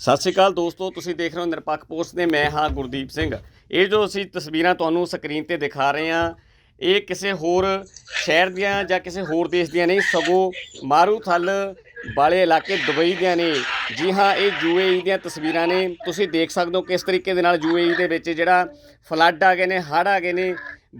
ਸਤਿ ਸ਼੍ਰੀ ਅਕਾਲ ਦੋਸਤੋ, ਤੁਸੀਂ ਦੇਖ ਰਹੇ ਹੋ ਨਿਰਪੱਖ ਪੋਸਟ ਤੇ ਮੈਂ ਹਾਂ ਗੁਰਦੀਪ ਸਿੰਘ। ਇਹ ਜੋ ਅਸੀਂ ਤਸਵੀਰਾਂ ਤੁਹਾਨੂੰ ਸਕਰੀਨ ਤੇ ਦਿਖਾ ਰਹੇ ਹਾਂ, ਇਹ ਕਿਸੇ ਹੋਰ ਸ਼ਹਿਰ ਦੀਆਂ ਜਾਂ ਕਿਸੇ ਹੋਰ ਦੇਸ਼ ਦੀਆਂ ਨਹੀਂ, ਸਗੋਂ ਮਾਰੂਥਲ ਵਾਲੇ ਇਲਾਕੇ ਦੁਬਈ ਦੀਆਂ ਨੇ। ਜੀ ਹਾਂ, ਇਹ ਯੂਏਈ ਦੀਆਂ ਤਸਵੀਰਾਂ ਨੇ। ਤੁਸੀਂ ਦੇਖ ਸਕਦੇ ਹੋ ਕਿਸ ਤਰੀਕੇ ਦੇ ਨਾਲ ਯੂਏਈ ਦੇ ਵਿੱਚ ਜਿਹੜਾ ਫਲੱਡ ਆ ਗਏ ਨੇ, ਹੜ੍ਹ ਆ ਗਏ ਨੇ।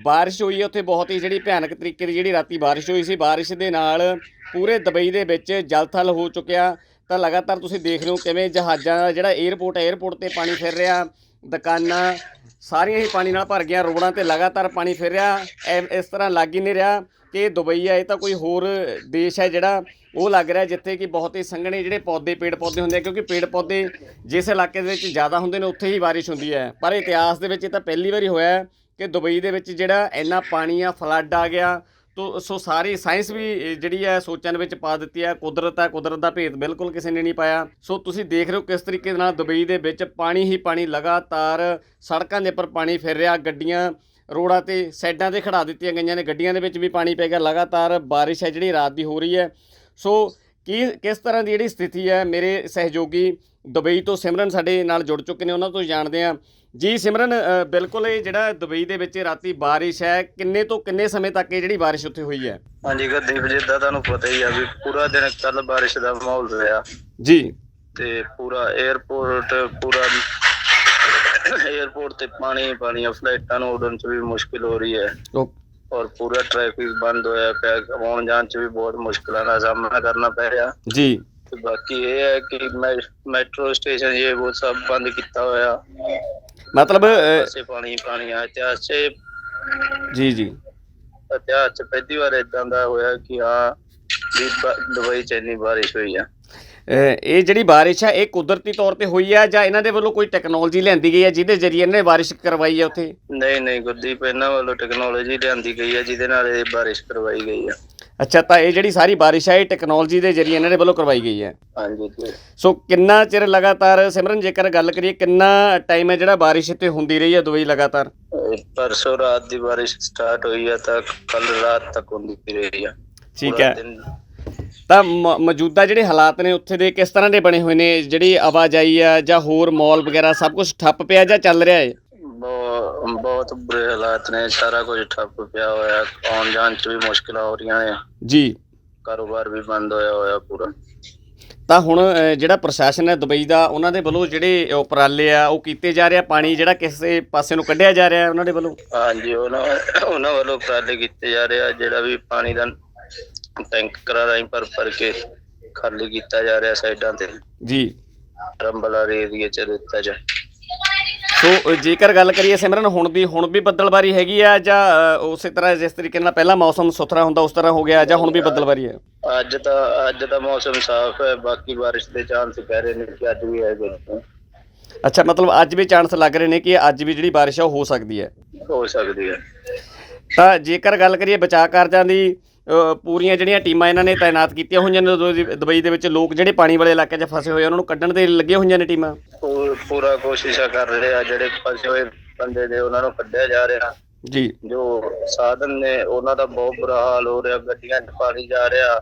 ਬਾਰਿਸ਼ ਹੋਈ ਹੈ ਉੱਥੇ ਬਹੁਤ ਹੀ ਜਿਹੜੀ ਭਿਆਨਕ ਤਰੀਕੇ ਦੀ ਜਿਹੜੀ ਰਾਤੀ ਬਾਰਿਸ਼ ਹੋਈ ਸੀ। ਬਾਰਿਸ਼ ਦੇ ਨਾਲ ਪੂਰੇ ਦੁਬਈ ਦੇ ਵਿੱਚ ਜਲਥਲ ਹੋ ਚੁੱਕਿਆ। ਤਾਂ ਲਗਾਤਾਰ ਤੁਸੀਂ ਦੇਖ ਰਹੇ ਹੋ ਕਿਵੇਂ ਜਹਾਜ਼ਾਂ ਦਾ ਜਿਹੜਾ 에ਅਰਪੋਰਟ ਹੈ 에ਅਰਪੋਰਟ ਤੇ ਪਾਣੀ ਫਿਰ ਰਿਹਾ, ਦੁਕਾਨਾਂ, ਸਾਰੀਆਂ ਹੀ ਪਾਣੀ ਨਾਲ ਭਰ ਗਈਆਂ ਰੋਡਾਂ ਤੇ ਲਗਾਤਾਰ ਪਾਣੀ ਫਿਰ ਰਿਹਾ, ਐ- ਇਸ ਤਰ੍ਹਾਂ ਲੱਗ ਹੀ ਨਹੀਂ ਰਿਹਾ ਕਿ ਦੁਬਈ ਆ ਇਹ ਤਾਂ ਕੋਈ ਹੋਰ ਦੇਸ਼ ਹੈ ਜਿਹੜਾ ਉਹ ਲੱਗ ਰਿਹਾ ਜਿੱਥੇ ਕਿ ਬਹੁਤ ਹੀ ਸੰਘਣੇ ਜਿਹੜੇ ਪੌਦੇ ਪੇੜ ਪੌਦੇ ਹੁੰਦੇ ਆ, ਕਿਉਂਕਿ ਪੇੜ ਪੌਦੇ ਜਿਸ ਇਲਾਕੇ ਦੇ ਵਿੱਚ ਜ਼ਿਆਦਾ ਹੁੰਦੇ ਨੇ, ਉੱਥੇ ਹੀ ਬਾਰਿਸ਼ ਹੁੰਦੀ ਹੈ। ਪਰ ਇਤਿਹਾਸ ਦੇ ਵਿੱਚ ਇਹ ਤਾਂ ਪਹਿਲੀ ਵਾਰੀ ਹੋਇਆ ਕਿ ਦੁਬਈ ਦੇ ਵਿੱਚ ਜਿਹੜਾ ਇੰਨਾ ਪਾਣੀ ਆ ਫਲੱਡ ਆ ਗਿਆ ਤੋ, ਸੋ ਸਾਰੀ ਸਾਇੰਸ ਵੀ ਜਿਹੜੀ ਹੈ, ਸੋਚਾਂ ਦੇ ਵਿੱਚ ਪਾ ਦਿੱਤੀ ਹੈ। ਕੁਦਰਤ ਹੈ, ਕੁਦਰਤ ਦਾ ਭੇਦ ਬਿਲਕੁਲ ਕਿਸੇ ਨੇ ਨਹੀਂ ਪਾਇਆ। ਸੋ ਤੁਸੀਂ ਦੇਖ ਰਹੇ ਹੋ ਕਿਸ ਤਰੀਕੇ ਦੇ ਨਾਲ ਦੁਬਈ ਦੇ ਵਿੱਚ ਪਾਣੀ ਹੀ ਪਾਣੀ ਲਗਾਤਾਰ ਸੜਕਾਂ ਦੇ ਉੱਪਰ ਪਾਣੀ ਫਿਰ ਰਿਹਾ। ਗੱਡੀਆਂ, ਰੋਡਾਂ ਤੇ ਸਾਈਡਾਂ ਤੇ ਖੜਾ ਦਿੱਤੀਆਂ ਗਈਆਂ ਨੇ। ਗੱਡੀਆਂ ਦੇ ਵਿੱਚ ਵੀ ਪਾਣੀ ਪੈ ਗਿਆ। ਲਗਾਤਾਰ ਬਾਰਿਸ਼ ਹੈ ਜਿਹੜੀ ਰਾਤ ਦੀ ਹੋ ਰਹੀ ਹੈ। ਸੋ ਕੀ ਕਿਸ ਤਰ੍ਹਾਂ ਦੀ ਜਿਹੜੀ ਸਥਿਤੀ ਹੈ ਮੇਰੇ ਸਹਿਯੋਗੀ ਦੁਬਈ ਤੋਂ ਸਿਮਰਨ ਸਾਡੇ ਨਾਲ ਜੁੜ ਚੁੱਕੇ ਨੇ ਉਹਨਾਂ ਤੋਂ ਜਾਣਦੇ ਆ ਜੀ ਸਿਮਰਨ ਬਿਲਕੁਲ ਇਹ ਜਿਹੜਾ ਦੁਬਈ ਦੇ ਵਿੱਚ ਰਾਤੀ ਬਾਰਿਸ਼ ਹੈ ਕਿੰਨੇ ਤੋਂ ਕਿੰਨੇ ਸਮੇਂ ਤੱਕ ਇਹ ਜਿਹੜੀ ਬਾਰਿਸ਼ ਉੱਥੇ ਹੋਈ ਹੈ? ਹਾਂਜੀ ਗੁਰਦੀਪ ਜਿੱਦਾਂ ਤੁਹਾਨੂੰ ਪਤਾ ਹੀ ਆ ਵੀ ਪੂਰਾ ਦਿਨ ਕੱਲ ਬਾਰਿਸ਼ ਦਾ ਮਾਹੌਲ ਰਿਹਾ। ਜੀ। ਤੇ ਪੂਰਾ 에ਅਰਪੋਰਟ ਪੂਰਾ 에ਅਰਪੋਰਟ ਤੇ ਪਾਣੀ ਪਾਣੀ ਆ ਫਲਾਈਟਾਂ ਨੂੰ ਉਡਣ ਚ ਵੀ ਮੁਸ਼ਕਿਲ ਹੋ ਰਹੀ ਹੈ। ਔਰ ਪੂਰਾ ਟ੍ਰੈਫਿਕ ਬੰਦ ਹੋਇਆ ਪਿਆ ਆਉਣ ਜਾਣ ਚ ਵੀ ਬਹੁਤ ਮੁਸ਼ਕਲਾਂ ਦਾ ਸਾਹਮਣਾ ਕਰਨਾ ਪੈ ਰਿਹਾ। ਜੀ। ਬਾਕੀ ਇਹ ਹੈ ਕਿ ਮੈਟਰੋ ਸਟੇਸ਼ਨ ਇਹ ਉਹ ਸਭ ਬੰਦ ਕੀਤਾ ਹੋਇਆ। ਮਤਲਬ ਪਾਸੇ ਪਾਣੀ ਪਾਣੀ ਆ ਇਤਿਹਾਸ ਚ ਜੀ ਜੀ। ਇਤਿਹਾਸ ਚ ਪਹਿਲੀ ਵਾਰ ਇਦਾਂ ਦਾ ਹੋਇਆ ਕਿ ਬ- ਦੁਬਈ ਚ ਇੰਨੀ ਬਾਰਿਸ਼ ਹੋਈ ਆ। ਇਹ ਜਿਹੜੀ ਬਾਰਿਸ਼ ਹੈ ਇਹ ਕੁਦਰਤੀ ਤੌਰ ਤੇ ਹੋਈ ਹੈ ਜਾਂ ਇਹਨਾਂ ਦੇ ਵੱਲੋਂ ਕੋਈ ਟੈਕਨੋਲੋਜੀ ਲਿਆਂਦੀ ਗਈ ਹੈ ਜਿਹਦੇ ਜ਼ਰੀਏ ਇਹਨਾਂ ਬਾਰਿਸ਼ ਕਰਵਾਈ ਹੈ ਉੱਥੇ? ਨਹੀਂ ਨਹੀਂ ਗੁਰਦੀਪ ਇਹਨਾਂ ਵੱਲੋਂ ਟੈਕਨੋਲੋਜੀ ਲਿਆਂਦੀ ਗਈ ਹੈ ਜਿਹਦੇ ਨਾਲ ਇਹ ਬਾਰਿਸ਼ ਕਰਵਾਈ ਗਈ ਹੈ ਅੱਛਾ ਤਾਂ ਇਹ ਜਿਹੜੀ ਸਾਰੀ ਬਾਰਿਸ਼ ਹੈ ਇਹ ਟੈਕਨੋਲੋਜੀ ਦੇ ਜ਼ਰੀਏ ਇਹਨਾਂ ਦੇ ਵੱਲੋਂ ਕਰਵਾਈ ਗਈ ਹੈ ਹਾਂਜੀ ਜੀ। ਸੋ ਕਿੰਨਾ ਚਿਰ ਲਗਾਤਾਰ ਸਿਮਰਨ ਜੇਕਰ ਗੱਲ ਕਰੀਏ ਕਿੰਨਾ ਟਾਈਮ ਹੈ ਜਿਹੜਾ ਬਾਰਿਸ਼ ਇੱਥੇ ਹੁੰਦੀ ਰਹੀ ਹੈ ਦੁਬਈ ਲਗਾਤਾਰ? ਪਰਸੋਂ ਰਾਤ ਦੀ ਬਾਰਿਸ਼ ਸਟਾਰਟ ਹੋਈ ਹੈ ਤਾਂ ਕੱਲ ਰਾਤ ਤੱਕ ਹੁੰਦੀ ਰਹੀ ਹੈ ਠੀਕ ਹੈ। ਤਾਂ ਮੌਜੂਦਾ ਜਿਹੜੇ ਹਾਲਾਤ ਨੇ ਉੱਥੇ ਦੇ ਕਿਸ ਤਰ੍ਹਾਂ ਦੇ ਬਣੇ ਹੋਏ ਨੇ? ਜਿਹੜੀ ਆਵਾਜਾਈ ਆ ਜਾਂ ਹੋਰ ਮਾਲ ਵਗੈਰਾ ਸਭ ਕੁਝ ਠੱਪ ਪਿਆ ਜਾਂ ਚੱਲ ਰਿਹਾ ਹੈ ਬਹੁ- ਬਹੁਤ ਬੁਰੇ ਹਾਲਾਤ ਨੇ ਸਾਰਾ ਕੁਝ ਠੱਪ ਪਿਆ ਹੋਇਆ ਆਉਣ ਜਾਣ ਚ ਵੀ ਮੁਸ਼ਕਲਾਂ ਹੋ ਰਹੀਆਂ ਨੇ। ਜੀ। ਕਾਰੋਬਾਰ ਵੀ ਬੰਦ ਹੋਇਆ ਹੋਇਆ ਪੂਰਾ। ਤਾਂ ਹੁਣ ਜਿਹੜਾ ਪ੍ਰਸ਼ਾਸਨ ਹੈ ਦੁਬਈ ਦਾ ਉਹਨਾਂ ਦੇ ਵੱਲੋਂ ਜਿਹੜੇ ਉਪਰਾਲੇ ਆ ਉਹ ਕੀਤੇ ਜਾ ਰਹੇ ਆ? ਪਾਣੀ ਜਿਹੜਾ ਕਿਸੇ ਪਾਸੇ ਨੂੰ ਕੱਢਿਆ ਜਾ ਰਿਹਾ ਉਹਨਾਂ ਦੇ ਵੱਲੋਂ? ਹਾਂਜੀ ਉਹਨਾਂ ਉਹਨਾਂ ਵੱਲੋਂ ਉਪਰਾਲੇ ਕੀਤੇ ਜਾ ਰਹੇ ਆ ਜਿਹੜਾ ਵੀ ਪਾਣੀ ਦਾ ਟੈਂਕਰਾਂ ਰਾਹੀਂ ਭਰ ਭਰ ਕੇ ਖਾਲੀ ਕੀਤਾ ਜਾ ਰਿਹਾ ਸਾਈਡਾਂ ਤੇ। ਜੀ। ਰੰਬਲਾ ਏਰੀਏ ਚ ਦਿੱਤਾ ਜਾ ਸੋ ਜੇਕਰ ਗੱਲ ਕਰੀਏ ਸਿਮਰਨ ਹੁਣ ਦੀ ਹੁਣ ਵੀ ਬੱਦਲਬਾਰੀ ਹੈਗੀ ਆ ਜਾਂ ਉਸੇ ਤਰ੍ਹਾਂ ਜਿਸ ਤਰੀਕੇ ਨਾਲ ਪਹਿਲਾਂ ਮੌਸਮ ਸੁਥਰਾ ਹੁੰਦਾ ਉਸ ਤਰ੍ਹਾਂ ਹੋ ਗਿਆ ਜਾਂ ਹੁਣ ਵੀ ਬੱਦਲਬਾਰੀ ਹੈ? ਅੱਜ ਤਾਂ ਅੱਜ ਦਾ ਮੌਸਮ ਸਾਫ਼ ਹੈ ਬਾਕੀ ਬਾਰਿਸ਼ ਦੇ ਚਾਂਸ ਕਹਿ ਰਹੇ ਨੇ ਕਿ ਅੱਜ ਵੀ ਨੇ। ਅੱਛਾ ਮਤਲਬ ਅੱਜ ਵੀ ਚਾਂਸ ਲੱਗ ਰਹੇ ਨੇ ਕਿ ਅੱਜ ਵੀ ਜਿਹੜੀ ਬਾਰਿਸ਼ ਆ ਉਹ ਹੋ ਸਕਦੀ ਹੈ? ਹੋ ਸਕਦੀ ਹੈ। ਤਾਂ ਜੇਕਰ ਗੱਲ ਕਰੀਏ ਬਚਾਅ ਕਾਰਜਾਂ ਦੀ ਪੂਰੀਆਂ ਜਿਹੜੀਆਂ ਟੀਮਾਂ ਇਹਨਾਂ ਨੇ ਤਾਇਨਾਤ ਕੀਤੀਆਂ ਹੋਈਆਂ ਨੇ ਦੁਬਈ- ਦੇ ਵਿੱਚ ਲੋਕ ਜਿਹੜੇ ਪਾਣੀ ਵਾਲੇ ਇਲਾਕੇ 'ਚ ਫਸੇ ਹੋਏ ਉਹਨਾਂ ਨੂੰ ਕੱਢਣ ਦੇ ਲੱਗੀਆਂ ਹੋਈਆਂ ਨੇ ਟੀਮਾਂ? ਪੂਰਾ ਕੋਸ਼ਿਸ਼ਾਂ ਕਰ ਰਹੇ ਆ ਜਿਹੜੇ ਫਸੇ ਹੋਏ ਬੰਦੇ ਨੇ ਉਹਨਾਂ ਨੂੰ ਕੱਢਿਆ ਜਾ ਰਿਹਾ। ਜੀ। ਜੋ ਸਾਧਨ ਨੇ ਉਹਨਾਂ ਦਾ ਬਹੁਤ ਬੁਰਾ ਹਾਲ ਹੋ ਰਿਹਾ ਗੱਡੀਆਂ 'ਚ ਪਾਣੀ ਜਾ ਰਿਹਾ।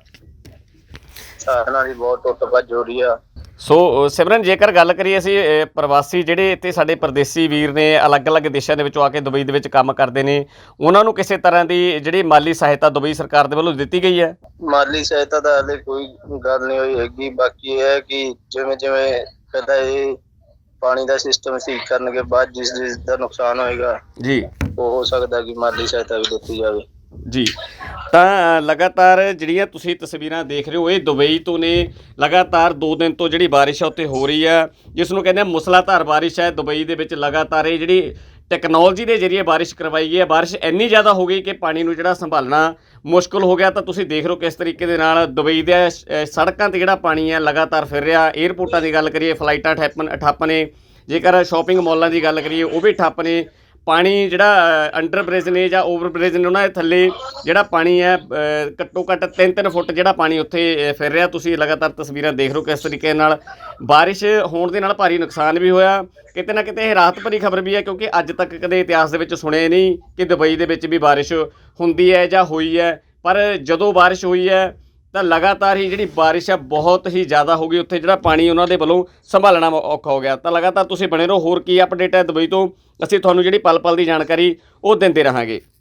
ਸਾਧਨਾਂ ਦੀ ਬਹੁਤ ਟੁੱਟ ਭੱਜ ਹੋ ਰਹੀ ਆ। ਸੋ ਸਿਮਰਨ ਜੇਕਰ ਗੱਲ ਕਰੀਏ ਅਸੀਂ ਪ੍ਰਵਾਸੀ ਜਿਹੜੇ ਇੱਥੇ ਸਾਡੇ ਪਰਦੇਸੀ ਵੀਰ ਨੇ ਅਲੱਗ-ਅਲੱਗ ਦੇਸ਼ਾਂ ਦੇ ਵਿੱਚੋਂ ਆ ਕੇ ਦੁਬਈ ਦੇ ਵਿੱਚ ਕੰਮ ਕਰਦੇ ਨੇ ਉਹਨਾਂ ਨੂੰ ਕਿਸੇ ਤਰ੍ਹਾਂ ਦੀ ਜਿਹੜੀ ਮਾਲੀ ਸਹਾਇਤਾ ਦੁਬਈ ਸਰਕਾਰ ਦੇ ਵੱਲੋਂ ਦਿੱਤੀ ਗਈ ਹੈ? ਮਾਲੀ ਸਹਾਇਤਾ ਦਾ ਹਲੇ ਕੋਈ ਗੱਲ ਨਹੀਂ ਹੋਈ ਹੈਗੀ ਬਾਕੀ ਇਹ ਹੈ ਕਿ ਜਿਵੇਂ ਜਿਵੇਂ ਪਹਿਲਾਂ ਇਹ ਪਾਣੀ ਦਾ ਸਿਸਟਮ ਠੀਕ ਕਰਨ ਕੇ ਬਾਅਦ ਜਿਸ ਜਿਸ ਦਾ ਨੁਕਸਾਨ ਹੋਏਗਾ ਜੀ। ਉਹ ਹੋ ਸਕਦਾ ਕਿ ਮਾਲੀ ਸਹਾਇਤਾ ਵੀ ਦਿੱਤੀ ਜਾਵੇ। ਜੀ। ਤਾਂ ਲਗਾਤਾਰ ਜਿਹੜੀਆਂ ਤੁਸੀਂ ਤਸਵੀਰਾਂ ਦੇਖ ਰਹੇ ਹੋ, ਇਹ ਦੁਬਈ ਤੋਂ ਨੇ। ਲਗਾਤਾਰ 2 ਦਿਨ ਤੋਂ ਜਿਹੜੀ ਬਾਰਿਸ਼ ਆ, ਉੱਥੇ ਹੋ ਰਹੀ ਆ। ਜਿਸ ਨੂੰ ਕਹਿੰਦੇ ਆ ਮੁਸਲਾਧਾਰ ਬਾਰਿਸ਼ ਹੈ ਦੁਬਈ ਦੇ ਵਿੱਚ ਲਗਾਤਾਰ ਇਹ ਜਿਹੜੀ ਟੈਕਨੋਲੋਜੀ ਦੇ ਜ਼ਰੀਏ ਬਾਰਿਸ਼ ਕਰਵਾਈ ਗਈ ਹੈ ਬਾਰਿਸ਼ ਇੰਨੀ ਜ਼ਿਆਦਾ ਹੋ ਗਈ ਕਿ ਪਾਣੀ ਨੂੰ ਜਿਹੜਾ ਸੰਭਾਲਣਾ ਮੁਸ਼ਕਲ ਹੋ ਗਿਆ। ਤਾਂ ਤੁਸੀਂ ਦੇਖ ਰਹੇ ਹੋ ਕਿਸ ਤਰੀਕੇ ਦੇ ਨਾਲ ਦੁਬਈ ਦੇ ਸੜਕਾਂ ਤੇ ਜਿਹੜਾ ਪਾਣੀ ਹੈ ਲਗਾਤਾਰ ਫਿਰ ਰਿਹਾ। 에ਅਰਪੋਰਟਾਂ ਦੀ ਗੱਲ ਕਰੀਏ ਫਲਾਈਟਾਂ ਠੱਪ ਠੱਪ ਨੇ। ਜੇਕਰ ਸ਼ਾਪਿੰਗ ਮਾਲਾਂ ਦੀ ਗੱਲ ਕਰੀਏ, ਉਹ ਵੀ ਠੱਪ ਨੇ। ਪਾਣੀ ਜਿਹੜਾ ਅੰਡਰ ਬ੍ਰਿਜ ਨੇ ਜਾਂ ਓਵਰ ਬ੍ਰਿਜ ਨੇ ਉਹਨਾਂ ਦੇ ਥੱਲੇ ਜਿਹੜਾ ਪਾਣੀ ਹੈ ਘੱਟੋ ਘੱਟ 3-3 ਫੁੱਟ ਜਿਹੜਾ ਪਾਣੀ ਉੱਥੇ ਫਿਰ ਰਿਹਾ। ਤੁਸੀਂ ਲਗਾਤਾਰ ਤਸਵੀਰਾਂ ਦੇਖ ਰਹੇ ਹੋ ਕਿਸ ਤਰੀਕੇ ਨਾਲ। ਬਾਰਿਸ਼ ਹੋਣ ਦੇ ਨਾਲ ਭਾਰੀ ਨੁਕਸਾਨ ਵੀ ਹੋਇਆ। ਕਿਤੇ ਨਾ ਕਿਤੇ ਇਹ ਰਾਹਤ ਭਰੀ ਖਬਰ ਵੀ ਹੈ, ਕਿਉਂਕਿ ਅੱਜ ਤੱਕ ਕਦੇ ਇਤਿਹਾਸ ਦੇ ਵਿੱਚ ਸੁਣਿਆ ਨਹੀਂ ਕਿ ਦੁਬਈ ਦੇ ਵਿੱਚ ਵੀ ਬਾਰਿਸ਼ ਹੁੰਦੀ ਹੈ ਜਾਂ ਹੋਈ ਹੈ। ਪਰ ਜਦੋਂ ਬਾਰਿਸ਼ ਹੋਈ ਹੈ ਤਾਂ ਲਗਾਤਾਰ ਹੀ ਜਿਹੜੀ ਬਾਰਿਸ਼ ਆ, ਬਹੁਤ ਹੀ ਜ਼ਿਆਦਾ ਹੋ ਗਈ। ਉੱਥੇ ਜਿਹੜਾ ਪਾਣੀ ਉਹਨਾਂ ਦੇ ਵੱਲੋਂ ਸੰਭਾਲਣਾ ਔਖਾ ਹੋ ਗਿਆ। ਤਾਂ ਲਗਾਤਾਰ ਤੁਸੀਂ ਬਣੇ ਰਹੋ। ਹੋਰ ਕੀ ਅਪਡੇਟ ਹੈ ਦੁਬਈ ਤੋਂ? ਅਸੀਂ ਤੁਹਾਨੂੰ ਜਿਹੜੀ ਪਲ ਪਲ ਦੀ ਜਾਣਕਾਰੀ ਉਹ ਦਿੰਦੇ ਰਹਾਂਗੇ।